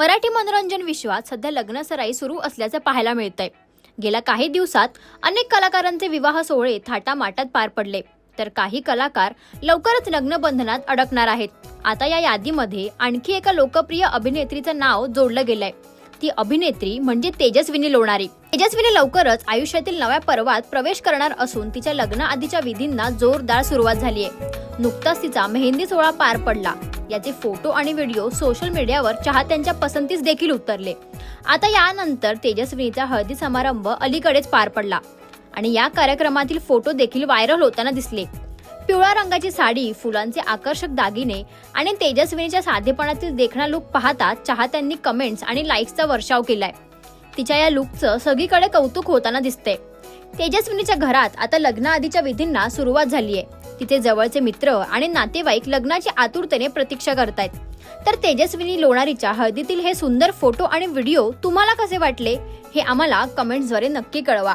मराठी मनोरंजन विश्वात सध्या लग्नसराई सुरू असल्याचं पाहायला मिळतंय. गेल्या काही दिवसात अनेक कलाकारांचे विवाह सोहळे थाटामाटात पार पडले. तर काही कलाकार लवकरच लग्नबंधनात अडकणार आहेत. आता या यादीमध्ये आणखी एका लोकप्रिय अभिनेत्रीचं नाव जोडलं गेलंय. ती अभिनेत्री म्हणजे तेजस्विनी लोणारी. तेजस्विनी लवकरच आयुष्यातील नव्या पर्वात प्रवेश करणार असून तिच्या लग्नाआधीच्या विधींना जोरदार सुरुवात झाली आहे नुकताच तिचा मेहंदी सोहळा पार पडला. याचे फोटो आणि व्हिडिओ सोशल मीडियावर चाहत्यांच्या पसंतीस देखील उतरले. आता यानंतर तेजस्विनीचा हळदी समारंभ अलीकडेच पार पडला. आणि या कार्यक्रमातील फोटो देखील व्हायरल होताना दिसले. पिवळ्या रंगाची साडी फुलांचे आकर्षक दागिने आणि तेजस्विनीच्या साधेपणातील देखणा लुक पाहता चाहत्यांनी कमेंट्स आणि लाईक्सचा वर्षाव केलाय. तिच्या या लुकचं सगळीकडे कौतुक होताना दिसते तेजस्विनीच्या घरात आता लग्नाआधीच्या विधींना सुरुवात झाली तिथे तिचे जवळचे मित्र आणि नातेवाईक लग्नाची आतुरतेने प्रतीक्षा करतायत. तर तेजस्विनी लोणारीच्या हळदीतील हे सुंदर फोटो आणि व्हिडिओ तुम्हाला कसे वाटले हे आम्हाला कमेंट्सद्वारे नक्की कळवा.